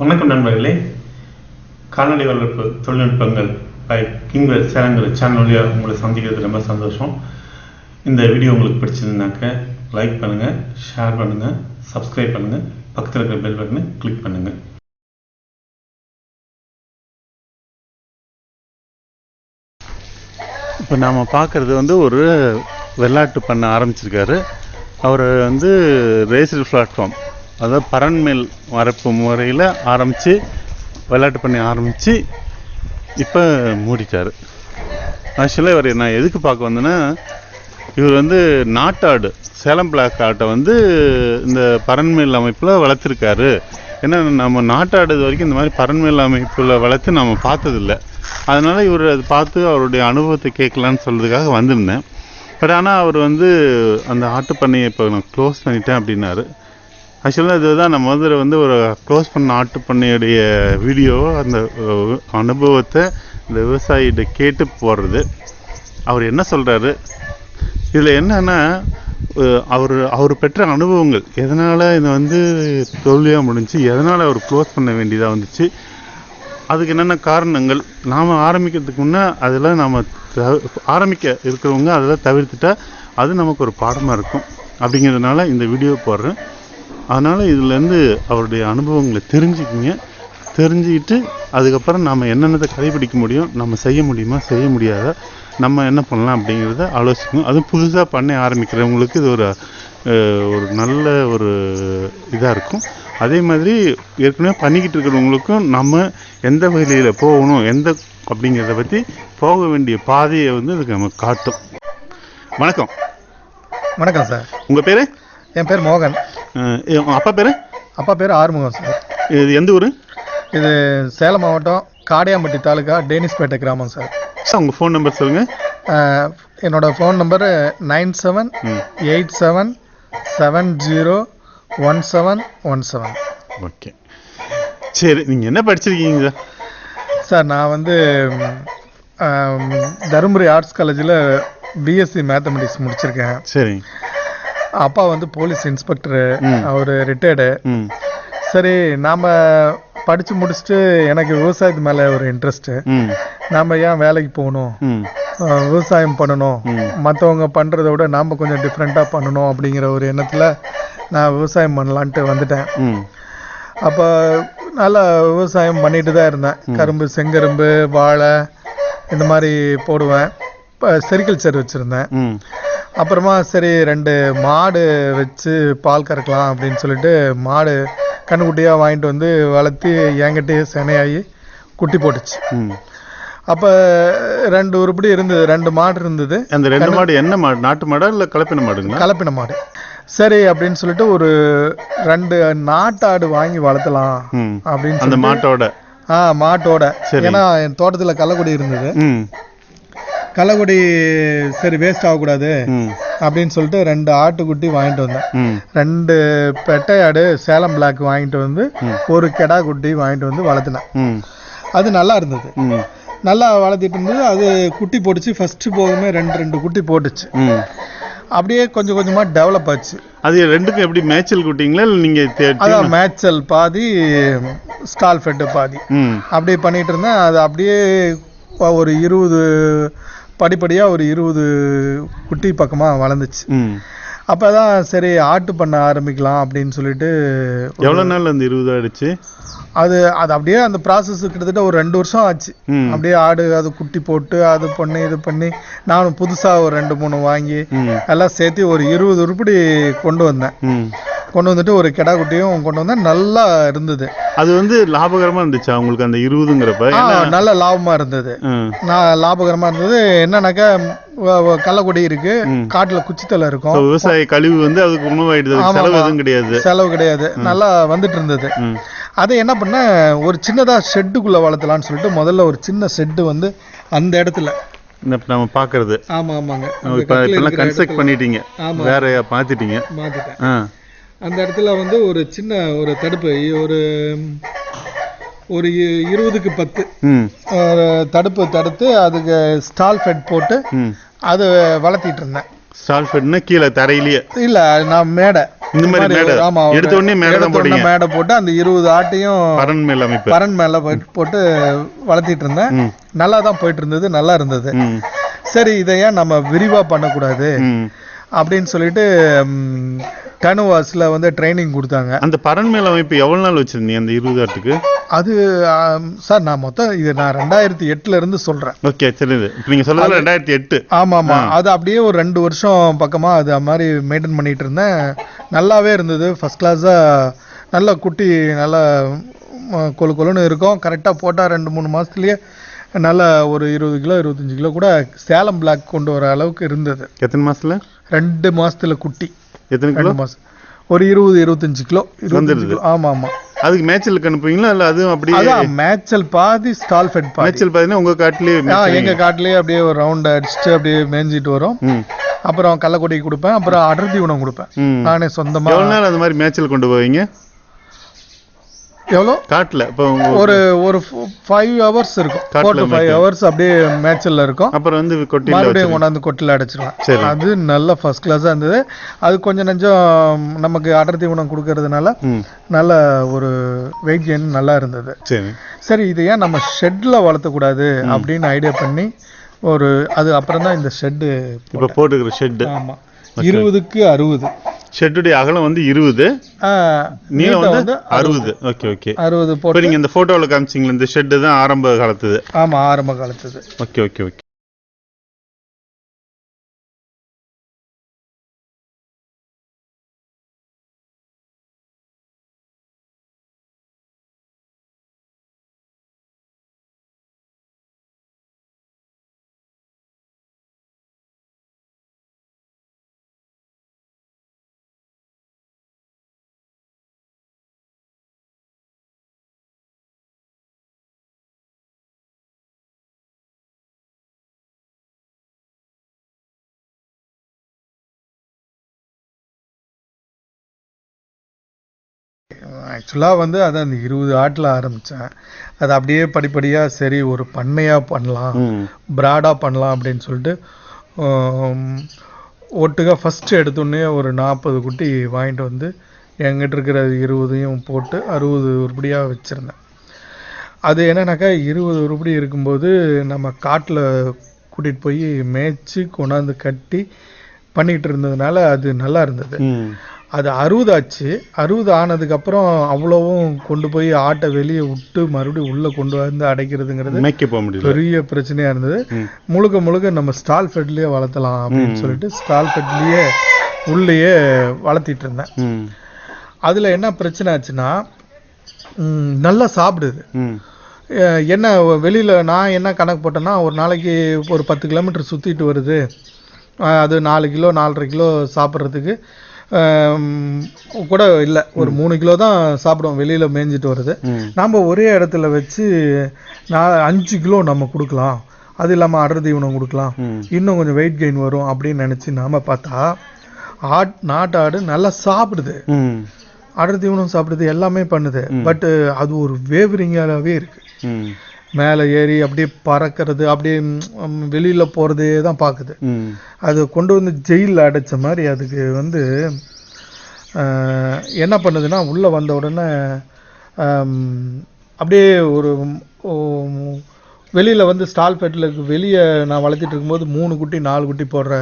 வணக்கம் நண்பர்களே. கால்நடை வளர்ப்பு தொழில்நுட்பங்கள் பை கிங்வர் சேனங்கிற சேனல் வழியாக உங்களை சந்திக்கிறது ரொம்ப சந்தோஷம். இந்த வீடியோ உங்களுக்கு பிடிச்சிருந்தாக்க லைக் பண்ணுங்கள் ஷேர் பண்ணுங்கள் சப்ஸ்கிரைப் பண்ணுங்கள் பக்கத்தில் இருக்கிற பெல் பட்டனை கிளிக் பண்ணுங்கள் இப்போ நாம் பார்க்குறது வந்து ஒரு வெள்ளாட்டு பண்ண ஆரம்பிச்சிருக்காரு. அவர் வந்து ரேசல் பிளாட்ஃபார்ம் அதாவது பரன்மேல் வரப்பு முறையில் ஆரம்பித்து விளையாட்டு பண்ணி ஆரம்பித்து இப்போ மூடிட்டார். ஆக்சுவலாக இவர் நான் எதுக்கு பார்க்க வந்தேன்னா இவர் வந்து நாட்டாடு சேலம் பிளாக் ஆட்டை வந்து இந்த பரன்மேல் அமைப்பில் வளர்த்துருக்காரு. ஏன்னா நம்ம நாட்டாடு இது வரைக்கும் இந்த மாதிரி பரன்மேல் அமைப்பில் வளர்த்து நம்ம பார்த்ததில்ல. அதனால் இவர் அது பார்த்து அவருடைய அனுபவத்தை கேட்கலான்னு சொல்கிறதுக்காக வந்திருந்தேன். பட் ஆனால் அவர் வந்து அந்த ஆட்டுப்பண்ணையை இப்போ நான் க்ளோஸ் பண்ணிட்டேன் அப்படின்னாரு. ஆக்சுவலாக இதுதான் நம்ம வந்து வந்து ஒரு க்ளோஸ் பண்ண ஆட்டு பண்ணையுடைய வீடியோ அந்த அனுபவத்தை இந்த விவசாயிகிட்ட கேட்டு போடுறது. அவர் என்ன சொல்கிறாரு இதில் என்னென்னா அவர் அவர் பெற்ற அனுபவங்கள். எதனால் இது வந்து தோல்வியாக முடிஞ்சு எதனால் அவர் க்ளோஸ் பண்ண வேண்டியதாக வந்துச்சு? அதுக்கு என்னென்ன காரணங்கள்? நாம் ஆரம்பிக்கிறதுக்கு முன்னே அதெல்லாம் நாம் ஆரம்பிக்க இருக்கிறவங்க அதெல்லாம் தவிர்த்துட்டா அது நமக்கு ஒரு பாடமாக இருக்கும். அப்படிங்கிறதுனால இந்த வீடியோ போடுறேன். அதனால் இதுலேருந்து அவருடைய அனுபவங்களை தெரிஞ்சுக்கிங்க. தெரிஞ்சுக்கிட்டு அதுக்கப்புறம் நாம் என்னென்னதை கடைபிடிக்க முடியும் நம்ம செய்ய முடியுமா செய்ய முடியாதா நம்ம என்ன பண்ணலாம் அப்படிங்கிறத ஆலோசிக்கணும். அதுவும் புதுசாக பண்ண ஆரம்பிக்கிறவங்களுக்கு இது ஒரு ஒரு நல்ல ஒரு இதாக இருக்கும். அதே மாதிரி ஏற்கனவே பண்ணிக்கிட்டு இருக்கிறவங்களுக்கும் நம்ம எந்த வகையில் போகணும் எந்த அப்படிங்கிறத பற்றி போக வேண்டிய பாதையை வந்து இதுக்கு நமக்கு காட்டும். வணக்கம். வணக்கம் சார். உங்கள் பேர்? என் பேர் மோகன். அப்பா பேர்? அப்பா பேர் ஆறுமுகம் சார். இது எந்த ஊர்? இது சேலம் மாவட்டம் காடையாம்பட்டி தாலுகா டேனிஸ்பேட்டை கிராமம் சார். சார் உங்கள் ஃபோன் நம்பர் சொல்லுங்கள் அஹ், என்னோட phone number nine seven eight seven seven zero one seven one seven. Okay. சரி நீங்கள் என்ன படிச்சிருக்கீங்க சார்? சார் நான் வந்து தருமபுரி ஆர்ட்ஸ் காலேஜில் பிஎஸ்சி மேத்தமெட்டிக்ஸ் முடிச்சிருக்கேன். சரி. அப்பா வந்து போலீஸ் இன்ஸ்பெக்டரு. அவர் ரிட்டையர்டு சரி நாம் படித்து முடிச்சுட்டு எனக்கு விவசாயத்து மேலே ஒரு இன்ட்ரெஸ்ட்டு ம். நாம் ஏன் வேலைக்கு போகணும்? விவசாயம் பண்ணணும். மற்றவங்க பண்ணுறத விட நாம் கொஞ்சம் டிஃப்ரெண்ட்டாக பண்ணணும் அப்படிங்கிற ஒரு எண்ணத்தில் நான் விவசாயம் பண்ணலான்ட்டு வந்துட்டேன். அப்போ நல்லா விவசாயம் பண்ணிட்டு தான் இருந்தேன். கரும்பு செங்கரும்பு வாழை இந்த மாதிரி போடுவேன். இப்போ செரிகல்ச்சர் வச்சுருந்தேன். அப்புறமா சரி ரெண்டு மாடு வச்சு பால் கறக்கலாம் அப்படின்னு சொல்லிட்டு மாடு கண்ணுக்குட்டியாக வாங்கிட்டு வந்து வளர்த்தி என்கிட்டயே சினையாகி குட்டி போட்டுச்சு. அப்போ ரெண்டு உருப்படி இருந்தது ரெண்டு மாடு இருந்தது. அந்த ரெண்டு மாடு என்ன மாடு? நாட்டு மாடா இல்லை கலப்பின மாடுங்களா? கலப்பின மாடு. சரி அப்படின்னு சொல்லிட்டு ஒரு ரெண்டு நாட்டாடு வாங்கி வளர்த்தலாம் அப்படின்னு அந்த மாட்டோட. ஆ மாட்டோட. ஏன்னா என் தோட்டத்தில் கள்ளக்குடி இருந்தது. கள்ளக்குடி சரி வேஸ்ட் ஆகக்கூடாது அப்படின்னு சொல்லிட்டு ரெண்டு ஆட்டுக்குட்டி வாங்கிட்டு வந்தேன். ரெண்டு பெட்டையாடு சேலம் பிளாக் வாங்கிட்டு வந்து. ஒரு கெடா குட்டி வாங்கிட்டு வந்து வளர்த்தினேன். அது நல்லா இருந்தது. ம். நல்லா வளர்த்திட்டு இருந்தது. அது குட்டி போட்டுச்சு. ஃபர்ஸ்ட் போகுமே ரெண்டு ரெண்டு குட்டி போட்டுச்சு. அப்படியே கொஞ்சம் கொஞ்சமா டெவலப் ஆச்சு. அது ரெண்டுக்கும் எப்படி மேய்ச்சல் கூட்டிங்களா? இல்லை நீங்கள் அதான் மேட்சல் பாதி ஸ்டால் ஃபெட்டு பாதி. அப்படியே பண்ணிட்டு இருந்தேன். அது அப்படியே ஒரு இருபது படிப்படியாக ஒரு இருபது குட்டி பக்கமாக வளர்ந்துச்சு. அப்போ தான் சரி ஆட்டு பண்ண ஆரம்பிக்கலாம் அப்படின்னு சொல்லிட்டு எவ்வளோ நாள் அந்த இருபது ஆயிடுச்சு? அது அது அப்படியே அந்த ப்ராசஸ் கிட்டத்தட்ட ஒரு ரெண்டு வருஷம் ஆச்சு. அப்படியே ஆடு அது குட்டி போட்டு அது பண்ணி இது பண்ணி நானும் புதுசாக ஒரு ரெண்டு மூணு வாங்கி எல்லாம் சேர்த்து ஒரு இருபது உருப்படி கொண்டு வந்தேன். கொண்டு வந்துட்டு ஒரு கெடா குட்டியும் கொண்டு வந்தேன் நல்லா இருந்தது. அது வந்து லாபகரமா இருந்துச்சா? உங்களுக்கு அந்த இருபதுங்கிறப்ப? நல்ல லாபமா இருந்தது. நான் லாபகரமா இருந்தது. என்னன்னாக்கா கள்ளக்குடி இருக்கு. காட்டுல குச்சித்தலை இருக்கும். விவசாய கழிவு வந்து அதுக்கு உணவாயிடுது. செலவு. எதுவும் கிடையாது. செலவு கிடையாது. நல்லா வந்துட்டு இருந்தது. அதை என்ன பண்ணேன் ஒரு சின்னதா ஷெட்டுக்குள்ள வளர்த்தலாம்னு சொல்லிட்டு முதல்ல ஒரு சின்ன ஷெட்டு வந்து அந்த இடத்துல. நம்ம பார்க்கறது ஆமா ஆமாங்க. இப்ப கன்ஸ்ட்ரக்ட் பண்ணிட்டீங்க. வேற ஆ. அந்த இடத்துல வந்து ஒரு சின்ன ஒரு தடுப்பு. ஒரு ஒரு இருபதுக்கு பத்து. தடுப்பு தடுத்து அதுக்கு ஸ்டால் ஃபெட் போட்டு அது வளர்த்திட்டு இருந்தேன். ஸ்டால் ஃபெட்னா கீழே தரையிலேயே. இல்ல நான் மேடை. இந்த மாதிரி மேடை. ஆமா எடுத்த உடனே மேடை தான் எடுத்த உடனே போடுங்க மேடை போட்டு அந்த இருபது ஆட்டையும் பரன் மேல் அமைப்பு. பரன் மேல போயிட்டு போட்டு வளர்த்திட்டு இருந்தேன். நல்லா தான் போயிட்டு இருந்தது நல்லா இருந்தது. சரி இதை ஏன் நம்ம விரிவா பண்ணக்கூடாது? அப்படின்னு சொல்லிட்டு கனுவாஸ்ல வந்து ட்ரைனிங் கொடுத்தாங்க. அந்த பரன் மேல் அமைப்பு எவ்வளவு நாள் வச்சிருந்தீங்க அந்த இருபது ஆட்டுக்கு? அது சார் நான் மொத்தம் இது நான் ரெண்டாயிரத்தி எட்டுல இருந்து சொல்றேன். ஓகே சரி இப்போ நீங்க சொல்றது ரெண்டாயிரத்தி எட்டு. ஆமா ஆமா அது அப்படியே ஒரு ரெண்டு வருஷம் பக்கமா அது மாதிரி மெயின்டைன் பண்ணிட்டு இருந்தேன். நல்லாவே இருந்தது. ஃபர்ஸ்ட் கிளாஸா நல்ல குட்டி நல்லா ம், கொழு கொழுன்னு இருக்கும். கரெக்டா போட்டா ரெண்டு மூணு மாசத்துலயே நல்ல ஒரு இருபது கிலோ இருபத்தஞ்சு கிலோ கூட சேலம் பிளாக் கொண்டு வர அளவுக்கு இருந்தது. எத்தனை மாசத்துல? ரெண்டு மாசத்துல குட்டி. எத்தனை கிலோ? மாசம் ஒரு இருபது இருபத்தஞ்சு கிலோ. இருபத்தஞ்சு. கிலோ. ஆமா ஆமா. அதுக்கு மேய்ச்சலுக்கு அனுப்புவீங்களா? இல்ல அதுவும் அப்படியே அதான் மேய்ச்சல் பாதி ஸ்டால் ஃபெட் பாதி. மேய்ச்சல் பார்த்தீங்கன்னா உங்க காட்டிலேயே எங்க காட்டுலயே அப்படியே ஒரு ரவுண்ட் அடிச்சுட்டு அப்படியே மேய்ஞ்சிட்டு வரும். அப்புறம் கள்ளக்கொடி கொடுப்பேன். அப்புறம் அடர்த்தி உணவு கொடுப்பேன். நானே சொந்தமா எவ்வளவு நாள் அந்த மாதிரி மேய்ச்சல் கொண்டு போவீங்க? எவ்வளோ? காட்டுல. இப்போ ஒரு ஒரு ஃபைவ் ஹவர்ஸ் இருக்கும். ஃபோர் டு ஃபைவ் ஹவர்ஸ் அப்படியே மேய்ச்சல்ல இருக்கும். அப்புறம் வந்து கொட்டில மறுபடியும் கொண்டாந்து கொட்டில் சரி. அது நல்ல ஃபர்ஸ்ட் கிளாஸாக இருந்தது. அது கொஞ்சம் நெஞ்சம் நமக்கு அடர்த்தி உணவு கொடுக்கறதுனால நல்ல ஒரு வெயிட் கெயின் நல்லா இருந்தது. சரி. சரி இது ஏன் நம்ம ஷெட்டில் வளர்த்தக்கூடாது அப்படின்னு ஐடியா பண்ணி ஒரு அது அப்புறம் தான் இந்த ஷெட்டு இப்போ போட்டுக்கிற ஷெட்டு ஆமாம் இருபதுக்கு அறுபது. ஷெட்டுடைய அகலம் வந்து இருபது நீளம் வந்து அறுபது. ஓகே ஓகே அறுபது போட்டு நீங்க இந்த போட்டோவில் காமிச்சிங்களா இந்த ஷெட்டு தான் ஆரம்ப காலத்துது. ஆமா ஆரம்ப காலத்துது. ஓகே ஓகே ஓகே ஆக்சுவலாக வந்து அதை அந்த இருபது ஆட்டில் ஆரம்பித்தேன் அது அப்படியே படிப்படியாக சரி ஒரு பண்ணையாக பண்ணலாம் ப்ராடாக பண்ணலாம் அப்படின்னு சொல்லிட்டு ஆம், ஒட்டுக்கா ஃபஸ்ட்டு எடுத்தோடனே ஒரு நாற்பது குட்டி வாங்கிட்டு வந்து என்கிட்ட இருக்கிற இருபதையும் போட்டு அறுபது உருப்படியாக வச்சுருந்தேன். அது என்னன்னாக்கா இருபது உருப்படி இருக்கும்போது நம்ம காட்டில் கூட்டிகிட்டு போய் மேய்ச்சி கொண்டாந்து கட்டி பண்ணிகிட்டு இருந்ததுனால அது நல்லா இருந்தது. அது அறுபது ஆச்சு அறுபது ஆனதுக்கப்புறம் அவ்வளவும் கொண்டு போய் ஆட்டை வெளியே விட்டு மறுபடியும் உள்ளே கொண்டு வந்து அடைக்கிறதுங்கிறது மேய்க்க போக முடியல. பெரிய பிரச்சனையா இருந்தது. முழுக்க முழுக்க நம்ம ஸ்டால் ஃபெட்லயே வளர்த்தலாம் அப்படின்னு சொல்லிட்டு ஸ்டால் ஃபெட்லயே உள்ளேயே வளர்த்திட்டு இருந்தேன். அதுல என்ன பிரச்சனை ஆச்சுன்னா நல்லா சாப்பிடுது. என்ன வெளியில நான் என்ன கணக்கு போட்டேன்னா ஒரு நாளைக்கு ஒரு பத்து கிலோமீட்டர் சுத்திட்டு வருது. அது நாலு கிலோ நாலரை கிலோ சாப்பிட்றதுக்கு கூட இல்லை. ஒரு மூணு கிலோ தான் சாப்பிடுவோம். வெளியில மேய்ஞ்சிட்டு வருது நாம் ஒரே இடத்துல வச்சு நான் அஞ்சு கிலோ நம்ம கொடுக்கலாம். அது இல்லாமல் அடர் தீவனம் கொடுக்கலாம். இன்னும் கொஞ்சம் வெயிட் கெயின் வரும் அப்படின்னு நினச்சி நாம பார்த்தா ஆட் நாட்டாடு நல்லா சாப்பிடுது. அடர் தீவனம் சாப்பிடுது எல்லாமே பண்ணுது. பட் அது ஒரு வேவரிங்காகவே இருக்கு. ம். மேலே ஏறி அப்படியே பறக்கிறது அப்படியே வெளியில போறதே தான் பார்க்குது. அது கொண்டு வந்து ஜெயிலில் அடைச்ச மாதிரி அதுக்கு வந்து என்ன பண்ணுதுன்னா உள்ளே வந்த உடனே அப்படியே ஒரு வெளியில் வந்து ஸ்டால் பெட்டில் வெளியே நான் வளர்த்திட்டு இருக்கும்போது மூணு குட்டி நாலு குட்டி போடுற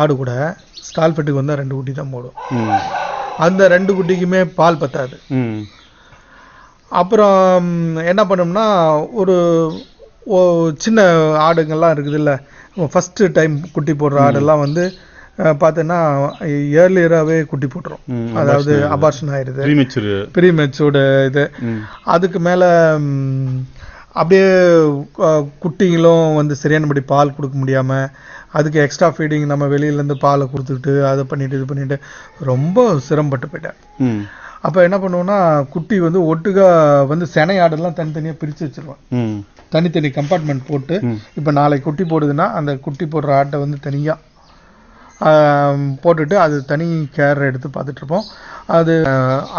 ஆடு கூட ஸ்டால் பெட்டுக்கு வந்தால் ரெண்டு குட்டி தான் போடும். அந்த ரெண்டு குட்டிக்குமே பால் பத்தாது. அப்புறம் என்ன பண்ணோம்னா ஒரு ஓ- சின்ன ஆடுங்கள்லாம் இருக்குதுல்ல. ஃபஸ்ட்டு டைம் குட்டி போடுற ஆடெல்லாம் வந்து அஹ், பார்த்தீங்கன்னா ஏர்லியராகவே குட்டி போட்டுரும். அதாவது அபார்ஷன் ஆயிடுது ப்ரீமெச்சூர் ப்ரீ மெச்சூர்டு இது. அதுக்கு மேலே அப்படியே குட்டிங்களும் வந்து சரியானபடி பால் கொடுக்க முடியாமல் அதுக்கு எக்ஸ்ட்ரா ஃபீடிங் நம்ம வெளியிலேருந்து பாலை கொடுத்துக்கிட்டு அதை பண்ணிட்டு இது பண்ணிட்டு ரொம்ப சிரமப்பட்டு போயிட்டேன். அப்போ என்ன பண்ணுவோம்னா குட்டி வந்து ஒட்டுக்கா வந்து செனை ஆடெல்லாம் தனித்தனியாக பிரித்து வச்சிருவேன் தனித்தனி கம்பார்ட்மெண்ட் போட்டு. இப்போ நாளைக்கு குட்டி போடுதுன்னா அந்த குட்டி போடுற ஆட்டை வந்து தனியாக போட்டுட்டு அது தனி கேர் எடுத்து பார்த்துட்டு இருப்போம் அது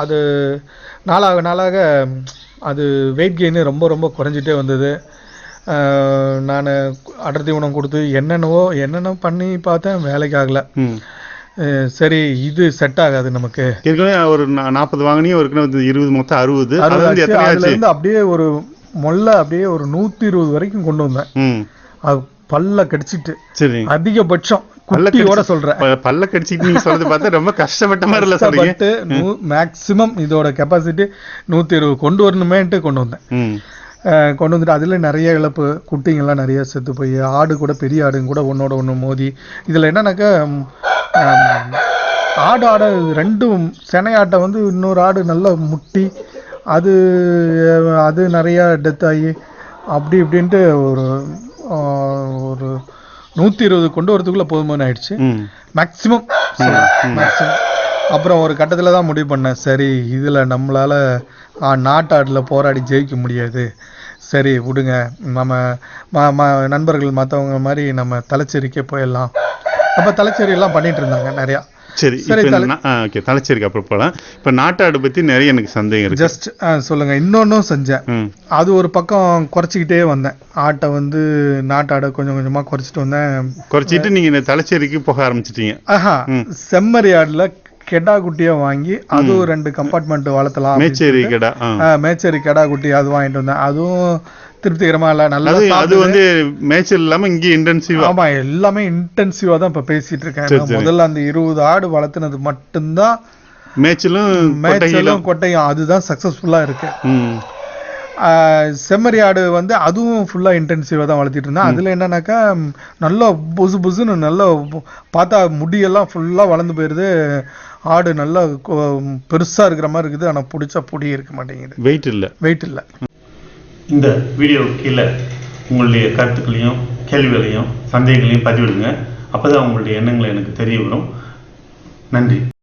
அது நாளாக நாளாக அது வெயிட் கெயின் ரொம்ப ரொம்ப குறைஞ்சிட்டே வந்தது. நான் அடர் தீவனம் கொடுத்து என்னென்னவோ என்னென்ன பண்ணி பார்த்தேன் வேலைக்கு ஆகல. சரி இது செட் ஆகாது நமக்கு. ஏற்கனவே ஒரு நாற்பது வாங்கினியும் ஒரு இருபது மொத்தம் அறுபது. அது அறுபது வந்து ஆச்சு. எத்தனை அதுல ஆச்சு? இருந்து அப்படியே ஒரு மொல்ல அப்படியே ஒரு நூத்தி இருபது வரைக்கும் கொண்டு வந்தேன். அது பல்ல கடிச்சிட்டு. சரி. அதிகபட்சம் குட்டியோட சொல்றேன். பல்ல கடிச்சிட்டு நீங்க சொல்றது பார்த்தா ரொம்ப கஷ்டப்பட்ட மாதிரி இல்ல சொல்றீங்க மேக்சிமம் இதோட கெப்பாசிட்டி நூத்தி இருபது கொண்டு வரணுமேன்ட்டு கொண்டு வந்தேன். கொண்டு வந்துட்டு அதில் நிறைய இழப்பு குட்டிங்கெல்லாம் நிறைய செத்து போய் ஆடு கூட பெரிய ஆடுங்க கூட ஒன்னோட ஒன்று மோதி. இதில் என்னன்னாக்கா ஆடு ஆடை ரெண்டும் செனை ஆட்டை வந்து இன்னொரு ஆடு நல்லா முட்டி அது அது நிறைய டெத் ஆகி அப்படி இப்படின்ட்டு ஒரு ஒரு நூற்றி இருபது கொண்டு வரதுக்குள்ளே போதுமான ஆயிடுச்சு. மேக்ஸிமம் மேக்ஸிமம் அப்புறம் ஒரு கட்டத்தில் தான் முடிவு பண்ணேன். சரி இதில் நம்மளால் நாட்டாடில் போராடி ஜெயிக்க முடியாது. சரி விடுங்க. நம்ம நண்பர்கள் மற்றவங்க மாதிரி நம்ம தலைச்சேரிக்கே போயிடலாம். அப்போ தலைச்சேரி எல்லாம் பண்ணிட்டு இருந்தாங்க நிறையா. சரி ஓகே தலைச்சேரிக்கு அப்புறம் போகலாம் இப்போ நாட்டாடு பத்தி நிறைய எனக்கு சந்தேகம் இருக்கு. ஜஸ்ட் சொல்லுங்கள் இன்னொன்றும் செஞ்சேன். அது ஒரு பக்கம் குறைச்சிக்கிட்டே வந்தேன். ஆட்டை வந்து நாட்டாடை கொஞ்சம் கொஞ்சமாக குறைச்சிட்டு வந்தேன். குறைச்சிட்டு நீங்க இந்த தலைச்சேரிக்கு போக ஆரம்பிச்சிட்டீங்க. ஆஹா. செம்மறி ஆடுல கெடா குட்டியை வாங்கி அதுவும் ரெண்டு கம்பார்ட்மெண்ட் வளர்த்தலாம் மேச்சேரி கடா மேச்சேரி கெடா குட்டி அது வாங்கிட்டு வந்தேன். அதுவும் திருப்திகரமா இல்ல நல்லா அது. வந்து மேய்ச்சல் இல்லாம இங்கே இன்டென்சிவா ஆமா எல்லாமே இன்டென்சிவா தான் இப்ப பேசிட்டு இருக்கேன். முதல்ல அந்த இருபது ஆடு வளர்த்துனது மட்டும்தான் மேய்ச்சலும் மேய்ச்சலும் கொட்டையும் அதுதான் சக்சஸ்ஃபுல்லா இருக்கு. செம்மறி ஆடு வந்து அதுவும் ஃபுல்லா இன்டென்சிவா தான் வளர்த்திட்டு இருந்தேன். அதுல என்னன்னாக்கா நல்லா புசு புசுன்னு நல்லா பார்த்தா முடியெல்லாம் ஃபுல்லா வளர்ந்து போயிருது. ஆடு நல்லா கொ- பெருசா இருக்கிற மாதிரி இருக்குது. ஆனா பிடிச்சா பொடி இருக்க மாட்டேங்குது. வெயிட் இல்லை. வெயிட் இல்ல. இந்த வீடியோ கீழே உங்களுடைய கருத்துக்களையும் கேள்விகளையும் சந்தேகங்களையும் பதிவிடுங்க. அப்பதான் உங்களுடைய எண்ணங்களை எனக்கு தெரிய வரும். நன்றி.